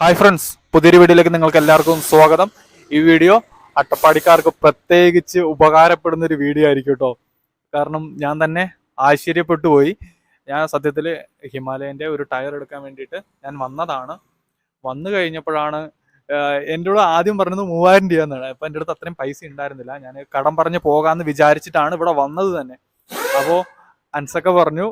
Hi friends പുതിയൊരു വീഡിയോയിലേക്ക് നിങ്ങൾക്ക് എല്ലാവർക്കും സ്വാഗതം. ഈ വീഡിയോ അട്ടപ്പാടിക്കാർക്ക് പ്രത്യേകിച്ച് ഉപകാരപ്പെടുന്ന ഒരു വീഡിയോ ആയിരിക്കും കേട്ടോ. കാരണം ഞാൻ തന്നെ ആശ്ചര്യപ്പെട്ടു പോയി. ഞാൻ സത്യത്തിൽ ഹിമാലയന്റെ ഒരു ടയർ എടുക്കാൻ വേണ്ടിയിട്ട് ഞാൻ വന്നതാണ്. വന്നു കഴിഞ്ഞപ്പോഴാണ് എന്റെ കൂടെ ആദ്യം പറഞ്ഞത് മൂവായിരം രൂപ എന്നാണ് അപ്പം എന്റെ അടുത്ത് അത്രയും പൈസ ഉണ്ടായിരുന്നില്ല. ഞാൻ കടം പറഞ്ഞ് പോകാമെന്ന് വിചാരിച്ചിട്ടാണ് ഇവിടെ വന്നത് തന്നെ. അപ്പോൾ അൻസൊക്കെ പറഞ്ഞു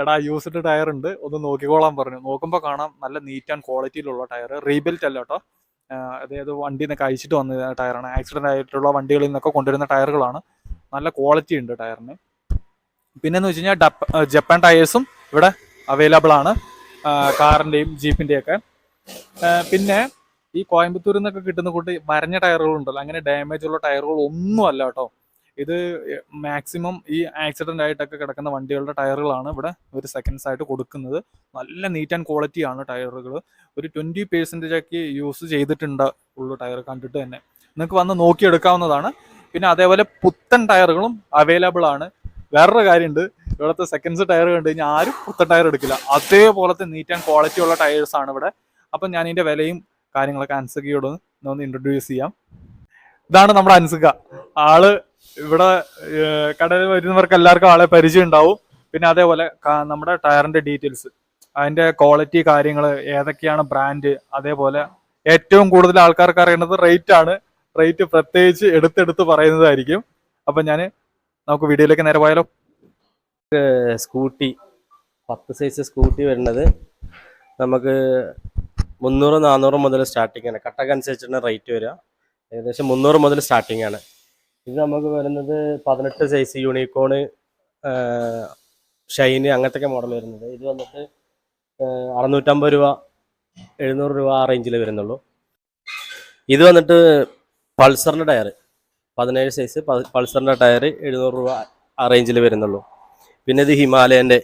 എടാ യൂസ്ഡ് ടയർ ഉണ്ട് ഒന്ന് നോക്കിക്കോളാൻ പറഞ്ഞു. നോക്കുമ്പോൾ കാണാം നല്ല നീറ്റ് ആൻഡ് ക്വാളിറ്റിയിലുള്ള ടയർ റീബിൽറ്റ് അല്ല കേട്ടോ. അതായത് വണ്ടിയിൽ നിന്നൊക്കെ അയച്ചിട്ട് വന്ന ടയറാണ്. ആക്സിഡന്റ് ആയിട്ടുള്ള വണ്ടികളിൽ നിന്നൊക്കെ കൊണ്ടുവരുന്ന ടയറുകളാണ്. നല്ല ക്വാളിറ്റി ഉണ്ട് ടയറിന്. പിന്നെന്ന് വെച്ച് കഴിഞ്ഞാൽ ജപ്പാൻ ടയേഴ്സും ഇവിടെ അവൈലബിൾ ആണ്. കാറിന്റെയും ജീപ്പിന്റെയൊക്കെ പിന്നെ ഈ കോയമ്പത്തൂരിൽ നിന്നൊക്കെ കിട്ടുന്ന കൂട്ടി വരഞ്ഞ ടയറുകളുണ്ടല്ലോ. അങ്ങനെ ഡാമേജ് ഉള്ള ടയറുകൾ ഒന്നും അല്ല കേട്ടോ. ഇത് മാക്സിമം ഈ ആക്സിഡന്റ് ആയിട്ടൊക്കെ കിടക്കുന്ന വണ്ടികളുടെ ടയറുകളാണ് ഇവിടെ ഒരു സെക്കൻഡ്സ് ആയിട്ട് കൊടുക്കുന്നത്. നല്ല നീറ്റ് ആൻഡ് ക്വാളിറ്റി ആണ് ടയറുകൾ ഒരു ട്വന്റി പേഴ്സന്റേജ് ഒക്കെ യൂസ് ചെയ്തിട്ടുണ്ട് ഉള്ളു ടയർ കണ്ടിട്ട് തന്നെ. നിങ്ങൾക്ക് വന്ന് നോക്കിയെടുക്കാവുന്നതാണ്. പിന്നെ അതേപോലെ പുത്തൻ ടയറുകളും അവൈലബിൾ ആണ്. വേറൊരു കാര്യമുണ്ട് ഇവിടുത്തെ സെക്കൻഡ്സ് ടയർ കണ്ടു കഴിഞ്ഞാൽ ആരും പുത്തൻ ടയർ എടുക്കില്ല. അതേപോലത്തെ നീറ്റ് ആൻഡ് ക്വാളിറ്റി ഉള്ള ടയേഴ്സ് ആണ് ഇവിടെ. അപ്പം ഞാൻ ഇതിന്റെ വിലയും കാര്യങ്ങളൊക്കെ അൻസുകയോട് ഒന്ന് ഇൻട്രൊഡ്യൂസ് ചെയ്യാം. ഇതാണ് നമ്മുടെ അൻസുക ആൾ ഇവിടെ കടയിൽ വരുന്നവർക്ക് എല്ലാവർക്കും ആളെ പരിചയം ഉണ്ടാവും. പിന്നെ അതേപോലെ നമ്മുടെ ടയറിന്റെ ഡീറ്റെയിൽസ് അതിന്റെ ക്വാളിറ്റി കാര്യങ്ങൾ ഏതൊക്കെയാണ് ബ്രാൻഡ് അതേപോലെ ഏറ്റവും കൂടുതൽ ആൾക്കാർക്ക് അറിയേണ്ടത് റേറ്റ് ആണ്. റേറ്റ് പ്രത്യേകിച്ച് എടുത്തെടുത്ത് പറയുന്നതായിരിക്കും. അപ്പൊ ഞാൻ നമുക്ക് വീഡിയോയിലേക്ക് നേരെ പോയാലോ? സ്കൂട്ടി പത്ത് സൈസ് സ്കൂട്ടി വരുന്നത് നമുക്ക് മുന്നൂറ് നാനൂറ് മുതൽ സ്റ്റാർട്ടിംഗ് ആണ്. കട്ടക്ക് റേറ്റ് വരിക. ഏകദേശം മുന്നൂറ് മുതൽ സ്റ്റാർട്ടിംഗ് ആണ്. ഇത് നമുക്ക് വരുന്നത് പതിനെട്ട് സൈസ് യൂണിക്കോണ് ഷൈന് അങ്ങനത്തെ മോഡൽ വരുന്നത്. ഇത് വന്നിട്ട് അറുന്നൂറ്റമ്പത് രൂപ എഴുന്നൂറ് രൂപ ആ റേഞ്ചിൽ വരുന്നുള്ളൂ. ഇത് വന്നിട്ട് പൾസറിന്റെ ടയർ പതിനേഴ് സൈസ് പൾസറിന്റെ ടയർ എഴുന്നൂറ് രൂപ ആ റേഞ്ചിൽ വരുന്നുള്ളൂ. പിന്നെ ഇത് ഹിമാലയന്റെ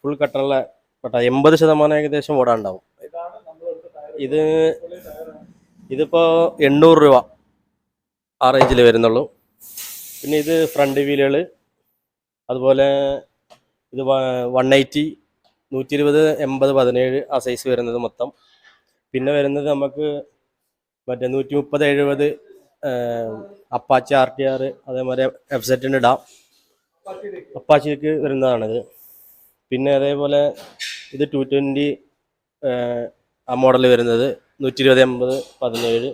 ഫുൾ കട്ടറുള്ള കട്ട എൺപത് ശതമാനം ഏകദേശം ഓടാണ്ടാവും ഇത് ഇതിപ്പോൾ എണ്ണൂറ് രൂപ. ആ റേഞ്ചിൽ വരുന്നുള്ളൂ. പിന്നെ ഇത് ഫ്രണ്ട് വീലുകൾ അതുപോലെ ഇത് വൺ എയ്റ്റി നൂറ്റി ഇരുപത് എൺപത് പതിനേഴ് ആ സൈസ് വരുന്നത് മൊത്തം. പിന്നെ വരുന്നത് നമുക്ക് മറ്റേ നൂറ്റി മുപ്പത് എഴുപത് അപ്പാച്ചി ആർ ടി ആർ അതേമാതിരി എഫ്സെറ്റിന് ഇടാം. അപ്പാച്ചിക്ക് വരുന്നതാണിത്. പിന്നെ അതേപോലെ ഇത് ടു ട്വന്റി ആ മോഡൽ വരുന്നത് നൂറ്റി ഇരുപത് എൺപത് പതിനേഴ്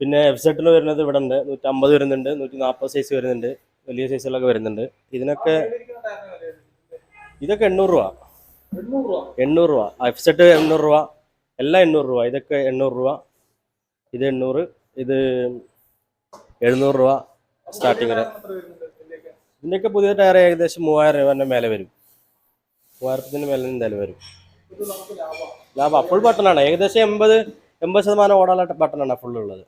പിന്നെ എഫ്സെറ്റിന് വരുന്നത് ഇവിടെ ഉണ്ട് നൂറ്റമ്പത് വരുന്നുണ്ട്. നൂറ്റി നാൽപ്പത് സൈസ് വരുന്നുണ്ട്. വലിയ സൈസുകളൊക്കെ വരുന്നുണ്ട്. ഇതിനൊക്കെ ഇതൊക്കെ എണ്ണൂറ് രൂപ. എണ്ണൂറ് രൂപ. എഫ്സെറ്റ് എണ്ണൂറ് രൂപ. എല്ലാം എണ്ണൂറ് രൂപ. ഇതൊക്കെ എണ്ണൂറ് രൂപ. ഇത് എണ്ണൂറ്. ഇത് എഴുന്നൂറ് രൂപ സ്റ്റാർട്ടിങ് ഇതിന്റെയൊക്കെ പുതിയ ടയർ ഏകദേശം മൂവായിരം രൂപേന്റെ മേലെ വരും. മൂവായിരത്തിന് മേലെ എന്തായാലും വരും. ലാഭം. അപ്പോൾ ബട്ടണാണ് ഏകദേശം എൺപത് എൺപത് ശതമാനം ഓടാനുള്ള ബട്ടണാണ് ഫുൾ ഉള്ളത്.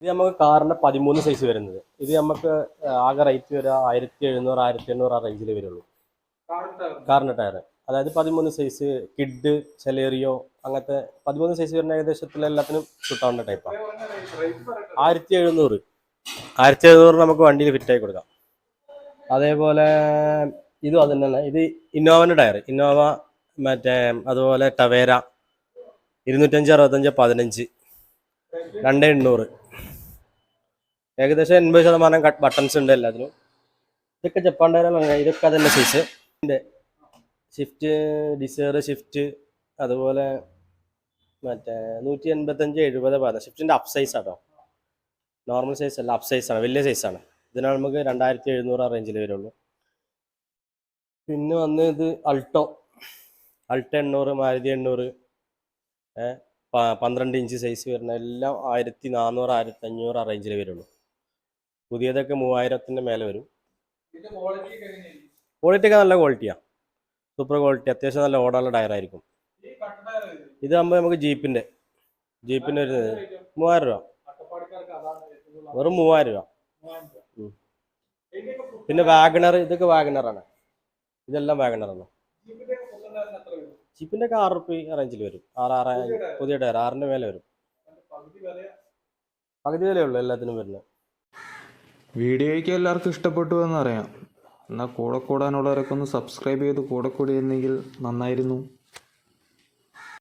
ഇത് നമുക്ക് കാറിന്റെ പതിമൂന്ന് സൈസ് വരുന്നത്. ഇത് നമുക്ക് ആകെ റേറ്റ് വരിക ആയിരത്തി എഴുന്നൂറ് ആയിരത്തി എണ്ണൂറ് ആ റേഞ്ചിൽ വരുള്ളൂ. കാറിന്റെ ടയർ അതായത് പതിമൂന്ന് സൈസ് കിഡ് സെലേറിയോ അങ്ങനത്തെ പതിമൂന്ന് സൈസ് വരുന്ന ഏകദേശത്തിൽ എല്ലാത്തിനും കിട്ടാവുന്ന ടൈപ്പാണ് ആയിരത്തി എഴുന്നൂറ് ആയിരത്തി എഴുന്നൂറ് നമുക്ക് വണ്ടിയിൽ ഫിറ്റായി കൊടുക്കാം. അതേപോലെ ഇതും അത് തന്നെ ഇത് ഇന്നോവന്റെ ടയർ ഇന്നോവ മറ്റേ അതുപോലെ ടവേര. ഇരുന്നൂറ്റഞ്ച് അറുപത്തഞ്ച് പതിനഞ്ച്. രണ്ട് എണ്ണൂറ്. ഏകദേശം എൺപത് ശതമാനം ബട്ടൺസ് ഉണ്ട് എല്ലാത്തിനും ഇതൊക്കെ ജപ്പാൻ ടയറുകളാണ് ഇതൊക്കെ അതിന്റെ സൈസ് ഷിഫ്റ്റ് ഡിസയർ ഷിഫ്റ്റ് അതുപോലെ മറ്റേ നൂറ്റി എൺപത്തഞ്ച് എഴുപത് പതിനാറ് ഷിഫ്റ്റിന്റെ അപ്പ് സൈസ് ആട്ടോ. നോർമൽ സൈസ് അല്ല അപ്പ് സൈസ് ആണ് വലിയ സൈസാണ് ഇതിനാണ് നമുക്ക് രണ്ടായിരത്തി എഴുന്നൂറ് റേഞ്ചിൽ വരുള്ളൂ. പിന്നെ വന്ന് ഇത് അൾട്ടോ. അൾട്ടോ എണ്ണൂറ് മാരുതി എണ്ണൂറ് പന്ത്രണ്ട് ഇഞ്ച് സൈസ് വരുന്ന എല്ലാം ആയിരത്തി നാനൂറ് ആയിരത്തി അഞ്ഞൂറ് റേഞ്ചിൽ വരുള്ളൂ. പുതിയതൊക്കെ മൂവായിരത്തിന്റെ മേലെ വരും. ക്വാളിറ്റി ഒക്കെ നല്ല ക്വാളിറ്റിയാണ് സൂപ്പർ ക്വാളിറ്റി അത്യാവശ്യം നല്ല ഓടാനുള്ള ടയർ ആയിരിക്കും. ഇതാകുമ്പോൾ നമുക്ക് ജീപ്പിന്റെ. ജീപ്പിന്റെ ഒരു മൂവായിരം രൂപ. വെറും മൂവായിരം രൂപ. പിന്നെ വാഗണർ ഇതൊക്കെ വാഗണറാണ് ഇതെല്ലാം വാഗണറാണ് ജീപ്പിന്റെ ഒക്കെ ആറ് റുപ്യ റേഞ്ചിൽ വരും. ആറ് ആറ് പുതിയ ടയർ ആറിന്റെ മേലെ വരും. പകുതി വിലയുള്ളൂ എല്ലാത്തിനും വരുന്നത്. വീഡിയോയ്ക്ക് എല്ലാവർക്കും ഇഷ്ടപ്പെട്ടു എന്നറിയാം. എന്നാൽ കൂടെ കൂടാനുള്ളവരൊക്കെ ഒന്ന് സബ്സ്ക്രൈബ് ചെയ്ത് കൂടെ കൂടിയിരുന്നെങ്കിൽ നന്നായിരുന്നു.